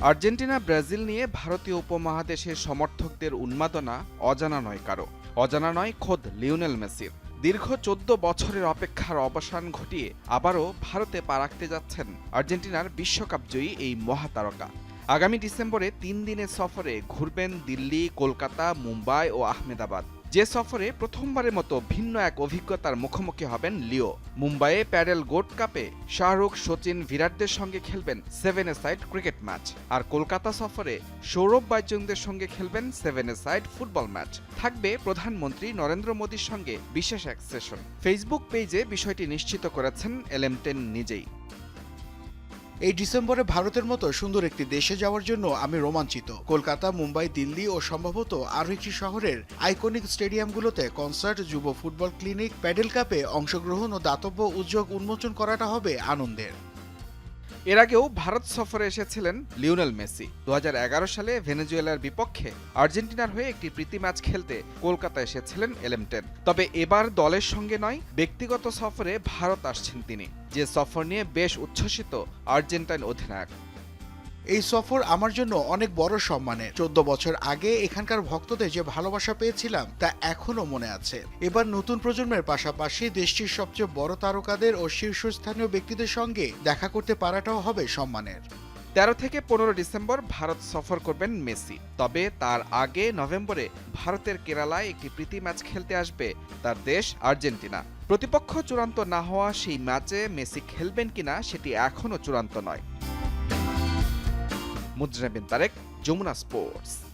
Argentina, Brazil নিয়ে ভারতীয় উপমহাদেশের সমর্থকদের উন্মাদনা অজানা নয় কারও। অজানা নয় খোদ লিওনেল মেসির। দীর্ঘ চোদ্দ বছরের অপেক্ষার অবসান ঘটিয়ে আবারও ভারতে পা রাখতে যাচ্ছেন আর্জেন্টিনার বিশ্বকাপ জয়ী এই মহাতারকা। আগামী ডিসেম্বরে তিন দিনের সফরে ঘুরবেন দিল্লি, কলকাতা, মুম্বাই ও আহমেদাবাদ। যে সফরে প্রথমবারের মতো ভিন্ন এক অভিজ্ঞতার মুখোমুখি হবেন লিও। মুম্বাইয়ে প্যারেল গোল্ড কাপে শাহরুখ, সচিন বিরাটদের সঙ্গে খেলবেন seven a side cricket match. আর কলকাতা সফরে সৌরভ বাইচুংদের সঙ্গে খেলবেন seven a side football match. থাকবে প্রধানমন্ত্রী নরেন্দ্র মোদীর সঙ্গে বিশেষ এক সেশন। ফেসবুক পেজে বিষয়টি নিশ্চিত করেছেন এলএমটেন নিজেই। এই ডিসেম্বরে ভারতের মতো সুন্দর একটি দেশে যাওয়ার জন্য আমি রোমাঞ্চিত। কলকাতা, মুম্বাই, দিল্লি ও সম্ভবত আরও একটি শহরের আইকনিক স্টেডিয়ামগুলোতে কনসার্ট, যুব ফুটবল ক্লিনিক, প্যাডেল কাপে অংশগ্রহণ ও দাতব্য উদ্যোগ উন্মোচন করাটা হবে আনন্দের। এর আগেও ভারত সফরে এসেছিলেন লিওনেল মেসি। দু হাজার এগারো সালে ভেনেজুয়েলার বিপক্ষে আর্জেন্টিনার হয়ে একটি প্রীতি ম্যাচ খেলতে কলকাতা এসেছিলেন এলেমটেন। তবে এবার দলের সঙ্গে নয়, ব্যক্তিগত সফরে ভারত আসছেন তিনি, যে সফর নিয়ে বেশ উচ্ছ্বসিত আর্জেন্টাইন অধিনায়ক। এই সফর আমার জন্য অনেক বড় সম্মানের। চোদ্দ বছর আগে এখানকার ভক্তদের যে ভালোবাসা পেয়েছিলাম, তা এখনও মনে আছে। এবার নতুন প্রজন্মের পাশাপাশি দেশটির সবচেয়ে বড় তারকাদের ও শীর্ষস্থানীয় ব্যক্তিদের সঙ্গে দেখা করতে পারাটাও হবে সম্মানের। তেরো থেকে পনেরো ডিসেম্বর ভারত সফর করবেন মেসি। তবে তার আগে নভেম্বরে ভারতের কেরালায় একটি প্রীতি ম্যাচ খেলতে আসবে তার দেশ আর্জেন্টিনা। প্রতিপক্ষ চূড়ান্ত না হওয়া সেই ম্যাচে মেসি খেলবেন কিনা সেটি এখনও চূড়ান্ত নয়। মুজরাবিন তারেক যমুনা স্পোর্টস।